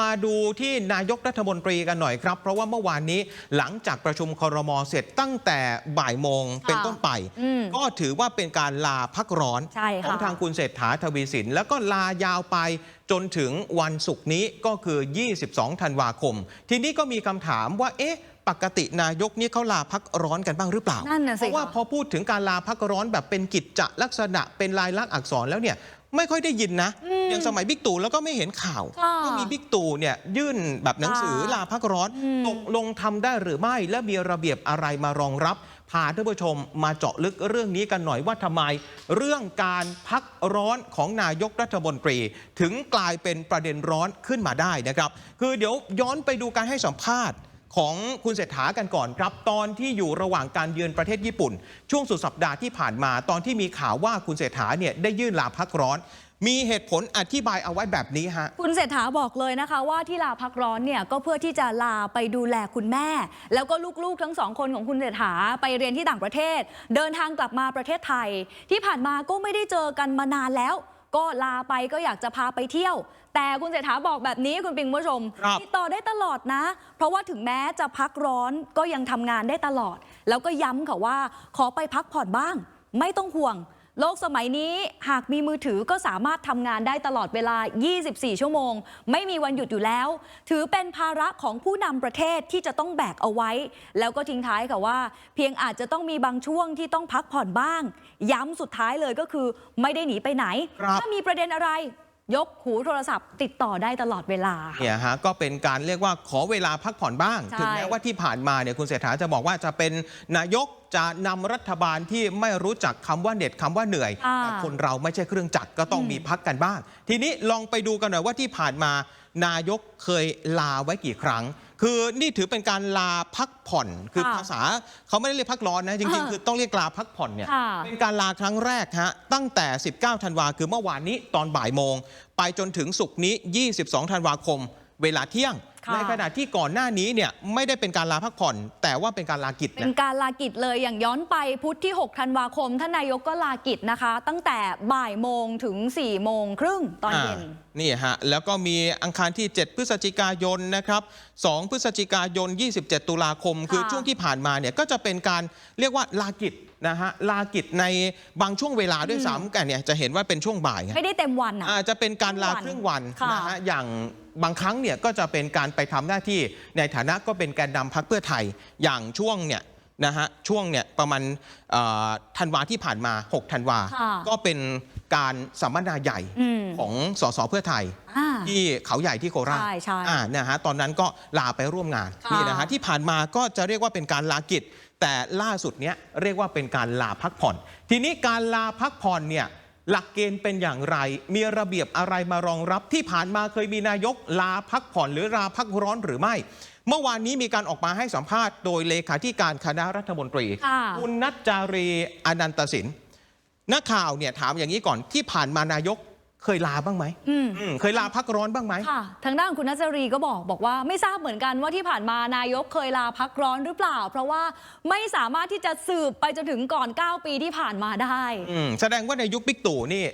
มาดูที่นายกรัฐมนตรีกันหน่อยครับ เพราะว่าเมื่อวานนี้หลังจากประชุมครมเสร็จตั้งแต่บ่ายโมงเป็นต้นไปอืมก็ถือว่าเป็นการลาพักร้อนใช่ค่ะของทางคุณเศรษฐาทวีสิน แล้วก็ลายาวไปจนถึงวันศุกร์นี้ก็คือ 22 ธันวาคม ทีนี้ก็มีคำถามว่า เอ๊ะ ปกตินายกนี่เขาลาพักร้อนกันบ้างหรือเปล่านั่นน่ะสิเพราะว่าค่ะพอพูดถึงการลาพักร้อนแบบเป็นกิจจลักษณะเป็นลายลักษณ์อักษรแล้วเนี่ย ไม่ค่อยได้ยินนะอย่างสมัยบิ๊กตู่แล้วก็ไม่เห็นข่าวค่ะก็มีบิ๊กตู่เนี่ยยื่นแบบหนังสือค่ะลาพักร้อนอืมตกลงทำได้หรือไม่และมีระเบียบอะไรมารองรับพาท่านผู้ชมมาเจาะลึกเรื่องนี้กันหน่อยว่าทำไม เรื่องการพักร้อนของนายกรัฐมนตรี ถึงกลายเป็นประเด็นร้อนขึ้นมาได้นะครับ คือเดี๋ยวย้อนไปดูการให้สัมภาษณ์ ของคุณเศรษฐากันก่อนครับ ตอนที่อยู่ระหว่างการเยือนประเทศญี่ปุ่น ช่วงสุดสัปดาห์ที่ผ่านมาตอนที่มีข่าวว่าคุณเศรษฐาเนี่ยได้ยื่นลาพักร้อน มีเหตุผลอธิบายเอาไว้แบบนี้ฮะ คุณเศรษฐาบอกเลยนะคะว่าที่ลาพักร้อนเนี่ยก็เพื่อที่จะลาไปดูแลคุณแม่ แล้วก็ลูกๆทั้งสองคนของคุณเศรษฐาไปเรียนที่ต่างประเทศ เดินทางกลับมาประเทศไทย ที่ผ่านมาก็ไม่ได้เจอกันมานานแล้ว ก็ลาไปก็อยากจะพาไปเที่ยว แต่คุณเศรษฐาบอกแบบนี้คุณปิงคุณผู้ชมครับติดต่อได้ตลอดนะ เพราะว่าถึงแม้จะพักร้อนก็ยังทำงานได้ตลอด แล้วก็ย้ำค่ะว่า ขอไปพักผ่อนบ้าง ไม่ต้องห่วง โลกสมัยนี้หากมีมือถือก็สามารถทำงานได้ตลอดเวลา 24 ชั่วโมง ไม่มีวันหยุดอยู่แล้ว ถือเป็นภาระของผู้นำประเทศที่จะต้องแบกเอาไว้ แล้วก็ทิ้งท้ายค่ะว่า เพียงอาจจะต้องมีบางช่วงที่ต้องพักผ่อนบ้าง ย้ำสุดท้ายเลยก็คือ ไม่ได้หนีไปไหนครับถ้ามีประเด็นอะไร ยกหูโทรศัพท์ ติดต่อได้ตลอดเวลา เนี่ยฮะก็เป็นการเรียกว่าขอเวลาพักผ่อนบ้าง ใช่ ถึงแม้ว่าที่ผ่านมาเนี่ยคุณเศรษฐาจะบอกว่าจะเป็นนายกจะนำรัฐบาลที่ไม่รู้จักคำว่าเหน็ดคำว่าเหนื่อยค่ะแต่คนเราไม่ใช่เครื่องจักรก็ต้องมีพักกันบ้าง ทีนี้ลองไปดูกันหน่อยว่าที่ผ่านมา นายกเคยลาไว้กี่ครั้ง คือนี่ถือเป็นการลาพักผ่อน คือค่ะภาษาเขาไม่ได้เรียกพักร้อนนะ จริงเออๆคือต้องเรียกลาพักผ่อนเนี่ยค่ะ เป็นการลาครั้งแรกฮะตั้งแต่ 19 ธันวาคือเมื่อวานนี้ตอนบ่ายโมง ไปจนถึงศุกร์นี้ 22 ธันวาคม เวลาเที่ยง ค่ะ ในขณะที่ก่อนหน้านี้เนี่ยไม่ได้เป็นการลาพักผ่อน แต่ว่าเป็นการลากิจเป็นนะการลากิจเลยอย่างย้อนไปพุธที่ 6 ธันวาคมท่านนายกก็ลากิจนะคะ ตั้งแต่บ่ายโมงถึง4โมงครึ่งตอนเย็นอ่านี่ฮะ แล้วก็มีอังคารที่ 7 พฤศจิกายนนะครับ 2 พฤศจิกายน 27 ตุลาคม คือค่ะ ช่วงที่ผ่านมาเนี่ยก็จะเป็นการเรียกว่าลากิจ นะฮะลากิจในบางช่วงเวลาด้วยซ้ำกันเนี่ยจะเห็นว่าเป็นช่วงบ่ายไงไม่ได้เต็มวันอะ อาจจะเป็นการลาคครึ่รึ่งงวัวันนค่ะ นะฮะอย่างบางครั้งเนี่ยก็จะเป็นการไปทำหน้าที่ในฐานะก็เป็นแกนนำพักเพื่อไทย อย่างช่วงเนี่ย นะฮะช่วงเนี่ยประมาณเอ่อธันวาที่ผ่านมา 6 ธันวาค่ะก็เป็นการสัมมนาใหญ่อืมของสสเพื่อไทยอ่าที่เขาใหญ่ที่โคราชใช่ใช่อ่านะฮะตอนนั้นก็ลาไปร่วมงานค่ะนี่นะฮะที่ผ่านมาก็จะเรียกว่าเป็นการลากิจ แต่ล่าสุดเนี้ยเรียกว่าเป็นการลาพักผ่อน ทีนี้การลาพักผ่อนเนี่ย หลักเกณฑ์เป็นอย่างไร มีระเบียบอะไรมารองรับที่ผ่านมาเคยมีนายกลาพักผ่อนหรือลาพักร้อนหรือไม่ เมื่อวานนี้มีการออกมาให้สัมภาษณ์โดยเลขาธิการคณะรัฐมนตรีค่ะณนัจจารีอนันตสินนักข่าวเนี่ยถามอย่างนี้ก่อนที่ผ่านมานายก เคยลาบ้างไหมอืมอืมเคยลาพักร้อนบ้างไหมค่ะ ทางด้านคุณนัจรีก็บอกบอกว่าไม่ทราบเหมือนกันว่าที่ผ่านมานายกเคยลาพักร้อนหรือเปล่า เพราะว่าไม่สามารถที่จะสืบไปจนถึงก่อน 9 ปีที่ผ่านมาได้ อืมแสดงว่าในยุคบิ๊กตู่นี่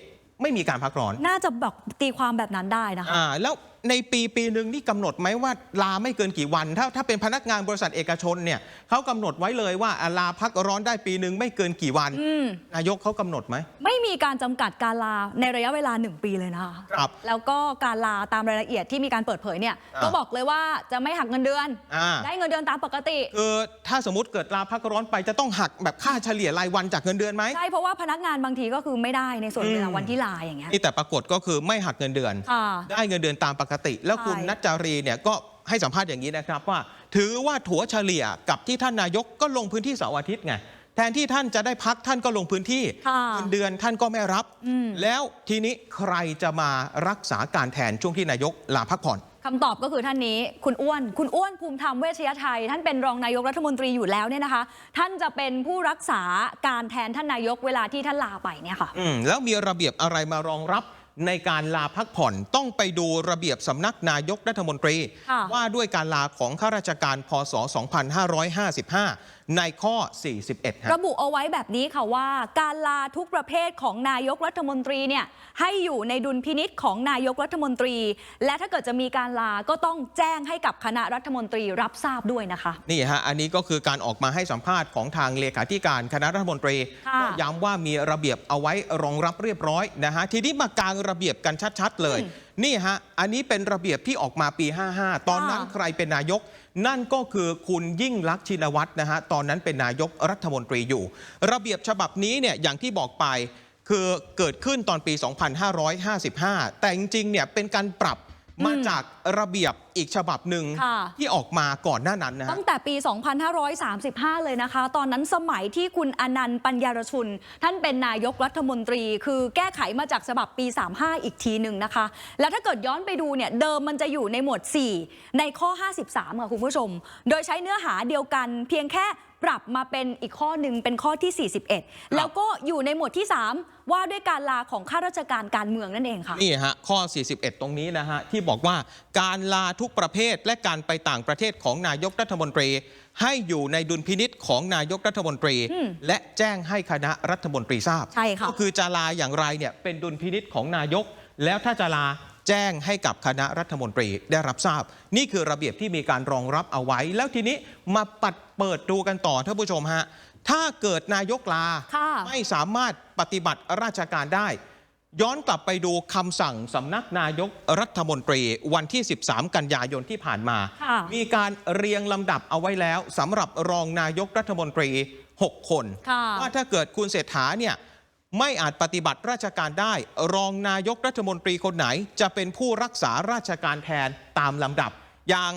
ไม่มีการพักร้อน น่าจะแบบตีความแบบนั้นได้นะคะ อ่าแล้ว ในปีปีหนึ่งนี่กำหนดไหมว่าลาไม่เกินกี่วัน ถ้าถ้าเป็นพนักงานบริษัทเอกชนเนี่ยเขากำหนดไว้เลยว่าอ่าลาพักร้อนได้ปีหนึ่งไม่เกินกี่วันอืมนายกเขากำหนดไหม ไม่มีการจำกัดการลาในระยะเวลา 1 ปีเลยนะคะครับแล้วก็การลาตามรายละเอียดที่มีการเปิดเผยเนี่ยอ่าก็บอกเลยว่าจะไม่หักเงินเดือนอ่าได้เงินเดือนตามปกติคือถ้าสมมติเกิดลาพักร้อนไปจะต้องหักแบบค่าเฉลี่ยรายวันจากเงินเดือนไหมใช่เพราะว่าพนักงานบางทีก็คือไม่ได้ในส่วนอืมเวลาวันที่ลาอย่างเงี้ยนี่แต่ปรากฏก็คือไม่หักเงินเดือนค่ะได้เงินเดือนตามปกติแล้วคุณใช่ นัจจารีเนี่ยก็ให้สัมภาษณ์อย่างนี้นะครับว่า ถือว่าถัวเฉลี่ยกับที่ท่านนายกก็ลงพื้นที่เสาร์อาทิตย์ไงแทนที่ท่านจะได้พักท่านก็ลงพื้นที่ค่ะเงินเดือนท่านก็ไม่รับ อืม แล้วทีนี้ใครจะมารักษาการแทนช่วงที่นายกลาพักผ่อน คำตอบก็คือท่านนี้ คุณอ้วน คุณอ้วนภูมิธรรมเวชยชัย ท่านเป็นรองนายกรัฐมนตรีอยู่แล้วเนี่ยนะคะ ท่านจะเป็นผู้รักษาการแทนท่านนายกเวลาที่ท่านลาไปเนี่ยค่ะ อืมแล้วมีระเบียบอะไรมารองรับ ในการลาพักผ่อนต้องไปดูระเบียบสำนักนายกรัฐมนตรีค่ะว่าด้วยการลาของข้าราชการพศ 2555ในข้อ 41ฮะระบุเอาไว้แบบนี้ค่ะว่า การลาทุกประเภทของนายกรัฐมนตรีเนี่ยให้อยู่ในดุลพินิษของนายกรัฐมนตรี และถ้าเกิดจะมีการลาก็ต้องแจ้งให้กับคณะรัฐมนตรีรับทราบด้วยนะคะ นี่ฮะ อันนี้ก็คือการออกมาให้สัมภาษณ์ของทางเลขาธิการคณะรัฐมนตรีค่ะก็ย้ำว่ามีระเบียบเอาไว้รองรับเรียบร้อยนะฮะทีนี้มากางระเบียบกันชัด ๆ เลย นี่ฮะ อันนี้เป็นระเบียบที่ออกมาปี 55 ตอนนั้นค่ะใครเป็นนายก นั่นก็คือคุณยิ่งลักษณ์ชินวัตรนะฮะ ตอนนั้นเป็นนายกรัฐมนตรีอยู่ ระเบียบฉบับนี้เนี่ยอย่างที่บอกไปคือเกิดขึ้นตอนปี 2555 แต่จริงๆเนี่ยเป็นการปรับ มาจากระเบียบอีกฉบับหนึ่งค่ะ ที่ออกมาก่อนหน้านั้นนะฮะ ตั้งแต่ปี 2535 เลยนะคะ ตอนนั้นสมัยที่คุณอนันต์ปัญญารชุน ท่านเป็นนายกรัฐมนตรี คือแก้ไขมาจากฉบับปี 35 อีกทีหนึ่งนะคะ แล้วถ้าเกิดย้อนไปดูเนี่ย เดิมมันจะอยู่ในหมวด 4 ในข้อ 53 ค่ะคุณผู้ชม โดยใช้เนื้อหาเดียวกันเพียงแค่ ปรับมาเป็นอีกข้อหนึ่งเป็นข้อที่ 41 แล้วก็อยู่ในหมวดที่ 3 ว่าด้วยการลาของข้าราชการการเมืองนั่นเองค่ะนี่ฮะข้อ 41 ตรงนี้นะฮะที่บอกว่าการลาทุกประเภทและการไปต่างประเทศของนายกรัฐมนตรี ให้อยู่ในดุลพินิษของนายกรัฐมนตรีอืมและแจ้งให้คณะรัฐมนตรีทราบใช่ค่ะก็คือจะลาอย่างไรเนี่ยเป็นดุลพินิษของนายก แล้วถ้าจะลา แจ้งให้กับคณะรัฐมนตรีได้รับทราบ นี่คือระเบียบที่มีการรองรับเอาไว้ แล้วทีนี้มาปัดเปิดดูกันต่อท่านผู้ชมฮะถ้าเกิดนายกลาค่ะไม่สามารถปฏิบัติราชการได้ ย้อนกลับไปดูคำสั่งสำนักนายกรัฐมนตรีวันที่ 13 กันยายนที่ผ่านมาค่ะมีการเรียงลำดับเอาไว้แล้วสำหรับรองนายกรัฐมนตรี 6 คนค่ะว่าถ้าเกิดคุณเศรษฐาเนี่ย ไม่อาจปฏิบัติราชการได้ รองนายกรัฐมนตรีคนไหน จะเป็นผู้รักษาราชการแทนตามลำดับ อย่าง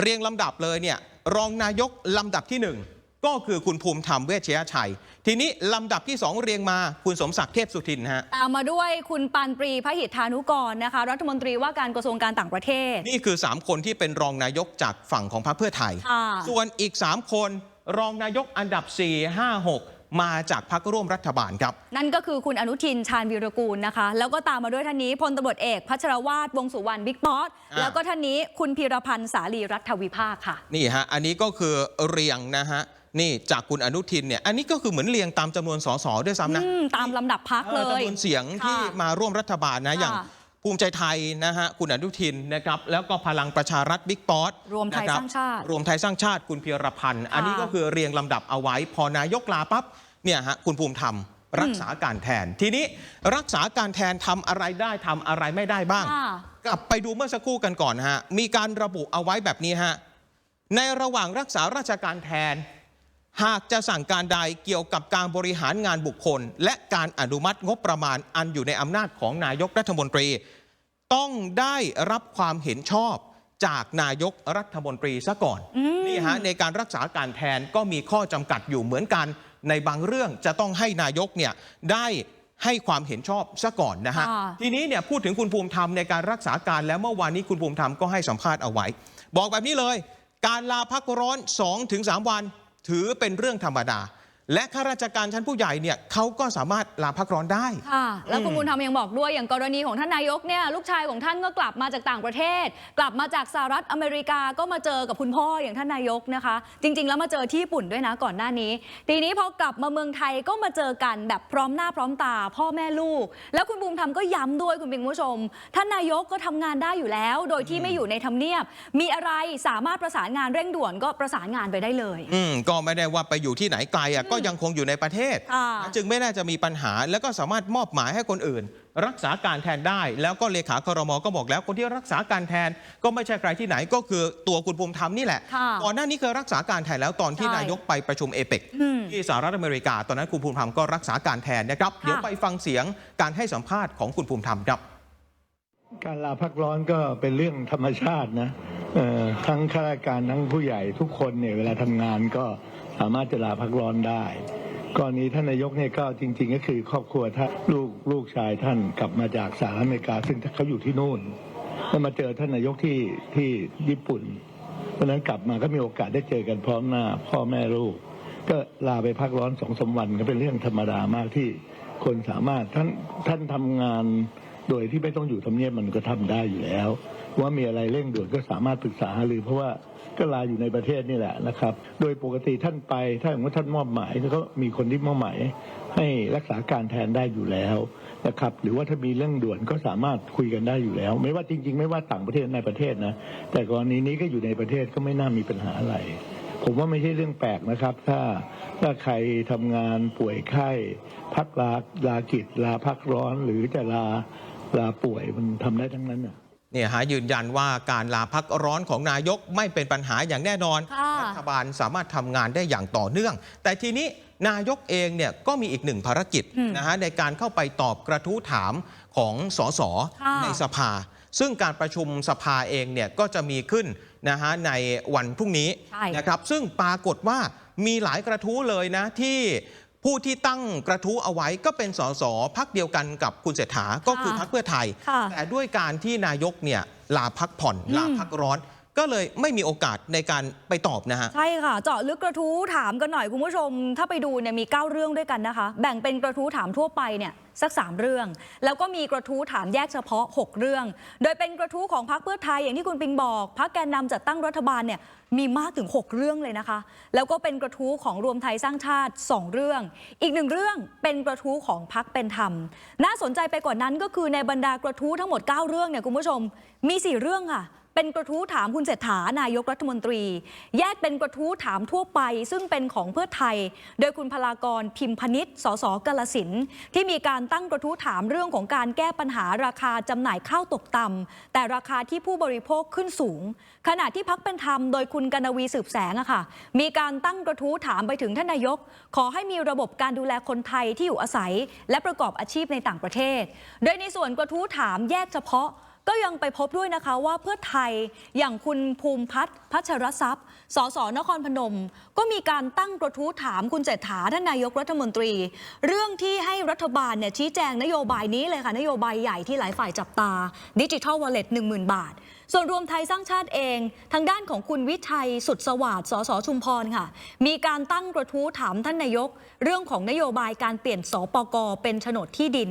เรียงลำดับเลยเนี่ยรองนายกลำดับที่หนึ่งก็คือคุณภูมิธรรมเวชยชัย ทีนี้ลำดับที่สองเรียงมาคุณสมศักดิ์เทพสุทินฮะตามมาด้วยคุณปานปรีพหิทธานุกรนะคะ รัฐมนตรีว่าการกระทรวงการต่างประเทศ นี่คือ 3 คนที่เป็นรองนายกจากฝั่งของพรรคเพื่อไทยค่ะส่วนอีก 3 คนรองนายกอันดับ 4 5 6 มาจากพรรคร่วมรัฐบาลครับ นั่นก็คือคุณอนุทินชาญวีรกูลนะคะ แล้วก็ตามมาด้วยท่านนี้พลตำรวจเอก พัชรวาทวงสุวรรณบิ๊กป๊อตอ่าแล้วก็ท่านนี้คุณพีรพันธ์สาลีรัฐวิภาคค่ะ นี่ฮะ อันนี้ก็คือเรียงนะฮะนี่จากคุณอนุทินเนี่ยอันนี้ก็คือเหมือนเรียงตามจำนวนสสด้วยซ้ำนะอืมตามลำดับพักเอเลอยจำนวนเสียงที่ค่ะมาร่วมรัฐบาลนะค่ะอย่าง ภูมิใจไทยนะฮะคุณอนุทินนะครับแล้วก็พลังประชารัฐบิ๊กป๊อตรวมไทยนะคบสร้างชาติ รวมไทยสร้างชาติคุณเพียรพันธ์ อันนี้ก็คือเรียงลำดับเอาไว้ พอนายกลาปั๊บเนี่ยฮะคุณภูมิธรรมรักษาการแทน ทีนี้รักษาการแทนทำอะไรได้ทำอะไรไม่ได้บ้างค่ะกลับไปดูเมื่อสักครู่กันก่อนฮะมีการระบุเอาไว้แบบนี้ฮะในระหว่างรักษาราชการแทน หากจะสั่งการใดเกี่ยวกับการบริหารงานบุคคล และการอนุมัติงบประมาณอันอยู่ในอำนาจของนายกรัฐมนตรี ต้องได้รับความเห็นชอบจากนายกรัฐมนตรีซะก่อนอืมนี่ฮะในการรักษาการแทนก็มีข้อจำกัดอยู่เหมือนกัน ในบางเรื่องจะต้องให้นายกเนี่ยได้ให้ความเห็นชอบซะก่อนนะฮะค่ะทีนี้เนี่ยพูดถึงคุณภูมิธรรมในการรักษาการแล้วเมื่อวานนี้คุณภูมิธรรมก็ให้สัมภาษณ์เอาไว้ บอกแบบนี้เลย การลาพักร้อน 2-3 วัน ถือเป็นเรื่องธรรมดา และข้าราชการชั้นผู้ใหญ่เนี่ยเขาก็สามารถลาพักร้อนได้ ค่ะ แล้วคุณอืมบุญธรรมยังบอกด้วยอย่างกรณีของท่านนายกเนี่ยลูกชายของท่านก็กลับมาจากต่างประเทศ กลับมาจากสหรัฐอเมริกาก็มาเจอกับคุณพ่ออย่างท่านนายกนะคะ จริง ๆ แล้วมาเจอที่ญี่ปุ่นด้วยนะก่อนหน้านี้ ทีนี้พอกลับมาเมืองไทยก็มาเจอกันแบบพร้อมหน้าพร้อมตา พ่อแม่ลูก แล้วคุณบุญธรรมก็ย้ำด้วยคุณเป็นผู้ชม ท่านนายกก็ทำงานได้อยู่แล้ว โดยที่ไม่อยู่ในทำเนียบ มีอะไรสามารถประสานงานเร่งด่วนก็ประสานงานไปได้เลย อืมก็ไม่ได้ว่าไปอยู่ที่ไหนไกลอะก็ยังคงอยู่ในประเทศ ค่ะจึงไม่น่าจะมีปัญหา แล้วก็สามารถมอบหมายให้คนอื่น รักษาการแทนได้ แล้วก็เลขาครมก็บอกแล้วคนที่รักษาการแทนก็ไม่ใช่ใครที่ไหนก็คือตัวคุณภูมิธรรมนี่แหละค่ะก่อนหน้านี้เคยรักษาการแทนแล้วตอนที่ใช่ นายกไปประชุมเอเปก อืม ที่สหรัฐอเมริกา ตอนนั้นคุณภูมิธรรมก็รักษาการแทนนะครับ ค่ะ เดี๋ยวไปฟังเสียงการให้สัมภาษณ์ของคุณภูมิธรรมครับ การลาพักร้อนก็เป็นเรื่องธรรมชาตินะเอ่อทั้งข้าราชการทั้งผู้ใหญ่ทุกคนเนี่ยเวลาทำงานก็ สามารถจะลาพักร้อนได้กรณีท่านนายกเนี่ยก็จริง ๆ ก็คือครอบครัวท่านลูกลูกชายท่านกลับมาจากสหรัฐอเมริกา ซึ่งเขาอยู่ที่นู่นแล้วมาเจอท่านนายกที่ที่ญี่ปุ่นเพราะฉะนั้นกลับมาก็มีโอกาสได้เจอกันพร้อมหน้า พ่อแม่ลูก ก็ลาไปพักร้อนสองสามวันก็เป็นเรื่องธรรมดามากที่คนสามารถท่านท่านทำงาน โดยที่ไม่ต้องอยู่ทำเนียบมันก็ทำได้อยู่แล้ว ว่ามีอะไรเร่งด่วนก็สามารถปรึกษาหารือเพราะว่าก็ลาอยู่ในประเทศนี่แหละนะครับ โดยปกติท่านไปถ้าสมมติท่านมอบหมายก็มีคนที่มอบหมายให้รักษาการแทนได้อยู่แล้วนะครับ หรือว่าถ้ามีเรื่องด่วนก็สามารถคุยกันได้อยู่แล้ว ไม่ว่าจริง ๆ ไม่ว่าต่างประเทศในประเทศนะแต่กรณีนี้ก็อยู่ในประเทศก็ไม่น่ามีปัญหาอะไรผมว่าไม่ใช่เรื่องแปลกนะครับ ถ้าถ้าใครทำงานป่วยไข้ พักลาลากิจลาพักร้อนหรือจะลา ลาป่วยมันทำได้ทั้งนั้นน่ะเนี่ยฮะยืนยันว่าการลาพักร้อนของนายกไม่เป็นปัญหาอย่างแน่นอนค่ะรัฐบาลสามารถทำงานได้อย่างต่อเนื่อง แต่ทีนี้นายกเองเนี่ยก็มีอีกหนึ่งภารกิจอืมนะฮะในการเข้าไปตอบกระทู้ถามของสสค่ะในสภา ซึ่งการประชุมสภาเองเนี่ยก็จะมีขึ้นนะฮะในวันพรุ่งนี้ใช่นะครับซึ่งปรากฏว่ามีหลายกระทู้เลยนะที่ ผู้ที่ตั้งกระทู้เอาไว้ก็เป็นสสพักเดียวกันกับคุณเศรษฐาก็คือพักเพื่อไทยค่ะแต่ด้วยการที่นายกเนี่ยลาพักผ่อนอืมลาพักร้อน ก็เลยไม่มีโอกาสในการไปตอบนะฮะ ใช่ค่ะ เจาะลึกกระทู้ถามกันหน่อยคุณผู้ชม ถ้าไปดูเนี่ยมี 9 เรื่องด้วยกันนะคะ แบ่งเป็นกระทู้ถามทั่วไปเนี่ยสัก 3 เรื่อง แล้วก็มีกระทู้ถามแยกเฉพาะ 6 เรื่อง โดยเป็นกระทู้ของพรรคเพื่อไทยอย่างที่คุณปิงบอกพรรคแกนนำจัดตั้งรัฐบาลเนี่ยมีมากถึง 6 เรื่องเลยนะคะ แล้วก็เป็นกระทู้ของรวมไทยสร้างชาติ 2 เรื่อง อีกหนึ่งเรื่องเป็นกระทู้ของพรรคเป็นธรรม น่าสนใจไปกว่านั้นก็คือในบรรดากระทู้ทั้งหมด 9 เรื่องเนี่ยคุณผู้ชมมี 4 เรื่องค่ะ เป็นกระทู้ถามคุณเศรษฐานายกรัฐมนตรี แยกเป็นกระทู้ถามทั่วไป ซึ่งเป็นของเพื่อไทย โดยคุณพลากรพิมพนิษฐ์สสกลสินที่มีการตั้งกระทู้ถามเรื่องของการแก้ปัญหาราคาจำหน่ายข้าวตกต่ำแต่ราคาที่ผู้บริโภคขึ้นสูง ขณะที่พักเป็นธรรมโดยคุณกนวีสืบแสงอะค่ะ มีการตั้งกระทู้ถามไปถึงท่านนายก ขอให้มีระบบการดูแลคนไทยที่อยู่อาศัย และประกอบอาชีพในต่างประเทศ โดยในส่วนกระทู้ถามแยกเฉพาะ ก็ยังไปพบด้วยนะคะว่าเพื่อไทยอย่างคุณภูมิพัฒน์พัชรทรัพย์ สสนครพนม ก็มีการตั้งกระทู้ถามคุณเศรษฐาท่านนายกรัฐมนตรี เรื่องที่ให้รัฐบาลเนี่ยชี้แจงนโยบายนี้เลยค่ะ นโยบายใหญ่ที่หลายฝ่ายจับตาดิจิทัลวอลเล็ต1 0,000บาท ส่วนรวมไทยสร้างชาติเอง ทางด้านของคุณวิชัยสุดสวัสดิ์สสชุมพรค่ะ มีการตั้งกระทู้ถามท่านนายก เรื่องของนโยบายการเปลี่ยนสปกเป็นโฉนดที่ดิน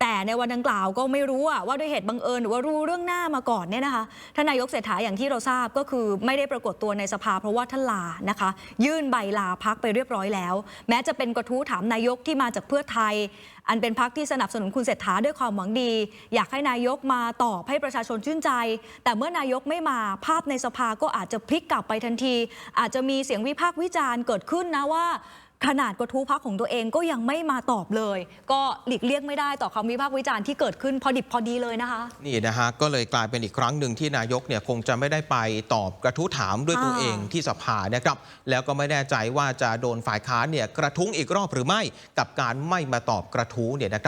แต่ในวันดังกล่าวก็ไม่รู้ว่าด้วยเหตุบังเอิญหรือว่ารู้เรื่องหน้ามาก่อนเนี่ยนะคะท่านนายกเศรษฐาอย่างที่เราทราบก็คือไม่ได้ปรากฏตัวในสภาเพราะว่าท่านลานะคะ ยื่นใบลาพักไปเรียบร้อยแล้ว แม้จะเป็นกระทู้ถามนายกที่มาจากเพื่อไทย อันเป็นพักที่สนับสนุนคุณเศรษฐาด้วยความหวังดี อยากให้นายกมาตอบให้ประชาชนชื่นใจ แต่เมื่อนายกไม่มาภาพในสภาก็อาจจะพลิกกลับไปทันที อาจจะมีเสียงวิพากษ์วิจารณ์เกิดขึ้นนะว่า ขนาดกระทู้พักของตัวเองก็ยังไม่มาตอบเลย ก็หลีกเลี่ยงไม่ได้ต่อคำวิพากษ์วิจารณ์ที่เกิดขึ้นพอดิบพอดีเลยนะคะ นี่นะฮะก็เลยกลายเป็นอีกครั้งหนึ่งที่นายกเนี่ยคงจะไม่ได้ไปตอบกระทู้ถามด้วยตัวเองที่สภานะครับ แล้วก็ไม่แน่ใจว่าจะโดนฝ่ายค้านเนี่ยกระทุ้งอีกรอบหรือไม่กับการไม่มาตอบกระทู้เนี่ยนะครับ